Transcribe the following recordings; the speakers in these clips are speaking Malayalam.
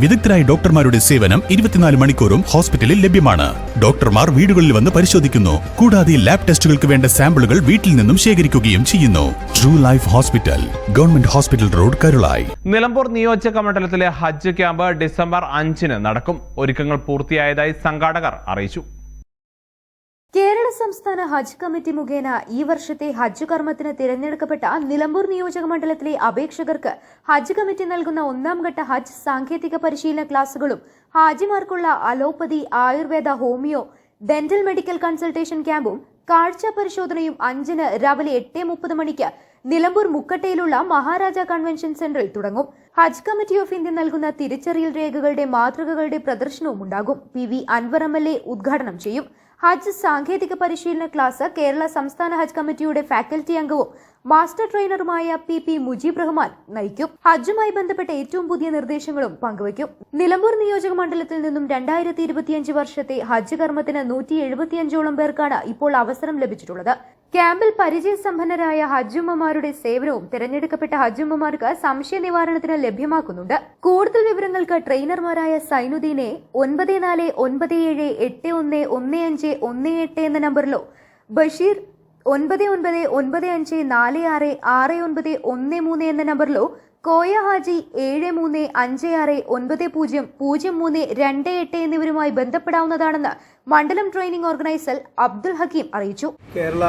വിദഗ്ധരായ ഡോക്ടർമാരുടെ സേവനം ഇരുപത്തിനാല് മണിക്കൂറും ഹോസ്പിറ്റലിൽ ലഭ്യമാണ്. ഡോക്ടർമാർ വീടുകളിൽ വന്ന് പരിശോധിക്കുന്നു. കൂടാതെ ലാബ് ടെസ്റ്റുകൾക്ക് വേണ്ട സാമ്പിളുകൾ വീട്ടിൽ നിന്നും ശേഖരിക്കുകയും ചെയ്യുന്നു. True life hospital government hospital road Karulai Nilambur നിയോജക മണ്ഡലത്തിലെ ഹജ്ജ് ക്യാമ്പ് ഡിസംബർ അഞ്ചിന് നടക്കും. ഒരുക്കങ്ങൾ പൂർത്തിയായതായി സംഘാടകർ അറിയിച്ചു. കേരള സംസ്ഥാന ഹജ്ജ് കമ്മിറ്റി മുഖേന ഈ വർഷത്തെ ഹജ്ജ് കർമ്മത്തിന് തിരഞ്ഞെടുക്കപ്പെട്ട നിലമ്പൂർ നിയോജക മണ്ഡലത്തിലെ അപേക്ഷകർക്ക് ഹജ്ജ് കമ്മിറ്റി നൽകുന്ന ഒന്നാം ഘട്ട ഹജ്ജ് സാങ്കേതിക പരിശീലന ക്ലാസുകളും ഹാജിമാർക്കുള്ള allopathy Ayurveda homeo dental medical consultation ക്യാമ്പും കാഴ്ച പരിശോധനയും അഞ്ചിന് രാവിലെ എട്ട് മുപ്പത് മണിക്ക് നിലമ്പൂർ മുക്കട്ടയിലുള്ള മഹാരാജ കൺവെൻഷൻ സെന്ററിൽ തുടങ്ങും. ഹജ്ജ് കമ്മിറ്റി ഓഫ് ഇന്ത്യ നൽകുന്ന തിരിച്ചറിയൽ രേഖകളുടെ മാതൃകകളുടെ പ്രദർശനവും ഉണ്ടാകും. P V Anvar M L A ഉദ്ഘാടനം ചെയ്യും. ഹജ്ജ് സാങ്കേതിക പരിശീലന ക്ലാസ് കേരള സംസ്ഥാന ഹജ്ജ് കമ്മിറ്റിയുടെ ഫാക്കൽറ്റി അംഗവും മാസ്റ്റർ ട്രെയിനറുമായ പി പി മുജീബ് റഹ്മാൻ നയിക്കും. ഹജ്ജുമായി ബന്ധപ്പെട്ട ഏറ്റവും പുതിയ നിർദ്ദേശങ്ങളും പങ്കുവയ്ക്കും. നിലമ്പൂർ നിയോജക മണ്ഡലത്തിൽ നിന്നും രണ്ടായിരത്തി ഇരുപത്തിയഞ്ച് വർഷത്തെ ഹജ്ജ് കർമ്മത്തിന് നൂറ്റി എഴുപത്തിയഞ്ചോളം പേർക്കാണ് ഇപ്പോൾ അവസരം ലഭിച്ചിട്ടുള്ളത്. ക്യാമ്പിൽ പരിചയസമ്പന്നരായ ഹജ്ജുമ്മമാരുടെ സേവനവും തിരഞ്ഞെടുക്കപ്പെട്ട ഹജ്ജുമ്മമാർക്ക് സംശയ നിവാരണത്തിന് ലഭ്യമാക്കുന്നുണ്ട്. കൂടുതൽ വിവരങ്ങൾക്ക് ട്രെയിനർമാരായ സൈനുദ്ദീനെ ഒൻപത് നാല് ഒൻപത് ഏഴ് എട്ട് ഒന്ന് ഒന്ന് അഞ്ച് ഒന്ന് എട്ട് എന്ന നമ്പറിലോ ബഷീർ ഒൻപത് ഒൻപത് ഒൻപത് അഞ്ച് നാല് ആറ് ആറ് ഒൻപത് ഒന്ന് മൂന്ന് എന്ന നമ്പറിലോ കോയ ഹാജി ഏഴ് മൂന്ന് അഞ്ച് ആറ് ഒൻപത് പൂജ്യം പൂജ്യം മൂന്ന് രണ്ട് എട്ട് എന്നിവരുമായി ബന്ധപ്പെടാവുന്നതാണെന്ന് മണ്ഡലം ട്രെയിനിംഗ് ഓർഗനൈസർ അബ്ദുൽ ഹക്കീം അറിയിച്ചു. കേരള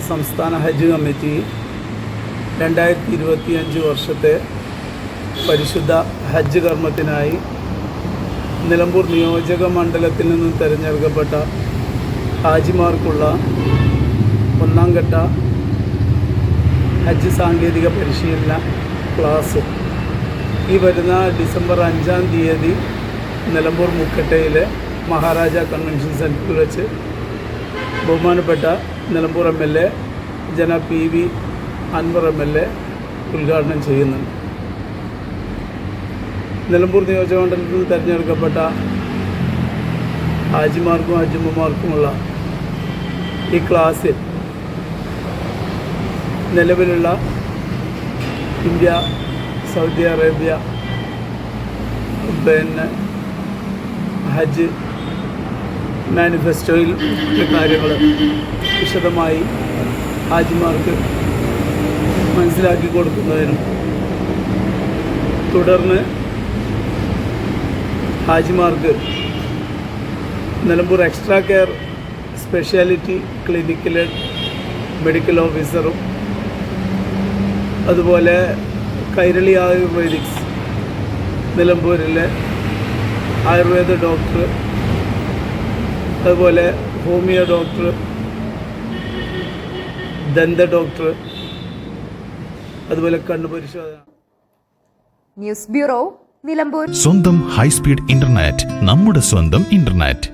സംസ്ഥാന ഹജ്ജ് കമ്മിറ്റി രണ്ടായിരത്തി ഇരുപത്തിയഞ്ച് വർഷത്തെ പരിശുദ്ധ ഹജ്ജ് കർമ്മത്തിനായി നിലമ്പൂർ നിയോജക മണ്ഡലത്തിൽ നിന്നും തിരഞ്ഞെടുക്കപ്പെട്ട ഹാജിമാർക്കുള്ള ഒന്നാം ഘട്ട ഹജ്ജ് സാങ്കേതിക പരിശീലന ക്ലാസ്. ഈ വരുന്ന ഡിസംബർ അഞ്ചാം തീയതി നിലമ്പൂർ മുക്കട്ടയിലെ മഹാരാജ കൺവെൻഷൻ സെന്ററിൽ വെച്ച് ബഹുമാനപ്പെട്ട നിലമ്പൂർ എം എൽ എ ജന P V Anvar M L A ഉദ്ഘാടനം ചെയ്യുന്നുണ്ട് നിലമ്പൂർ നിയോജകമണ്ഡലത്തിൽ നിന്ന് തിരഞ്ഞെടുക്കപ്പെട്ട ഹാജിമാർക്കും ഹാജിമ്മമാർക്കുമുള്ള ഈ ക്ലാസ്സിൽ നിലവിലുള്ള ഇന്ത്യ സൗദി അറേബ്യ പിന്നെ ഹജ്ജ് മാനിഫെസ്റ്റോയിൽ കാര്യങ്ങൾ വിശദമായി ഹാജിമാർക്ക് മനസ്സിലാക്കി കൊടുക്കുന്നതിനും തുടർന്ന് ഹാജിമാർക്ക് നിലമ്പൂർ എക്സ്ട്രാ കെയർ സ്പെഷ്യാലിറ്റി ക്ലിനിക്കിലെ മെഡിക്കൽ ഓഫീസറും അതുപോലെ കൈരളി ആയുർവേദിക്സ് നിലമ്പൂരിലെ ആയുർവേദ ഡോക്ടർ അതുപോലെ ഹോമിയോ ഡോക്ടർ ദന്ത ഡോക്ടർ അതുപോലെ കണ്ണുപരിശോധന ന്യൂസ് ബ്യൂറോ നിലമ്പൂർ. സ്വന്തം ഹൈസ്പീഡ് ഇന്റർനെറ്റ് നമ്മുടെ സ്വന്തം ഇന്റർനെറ്റ്.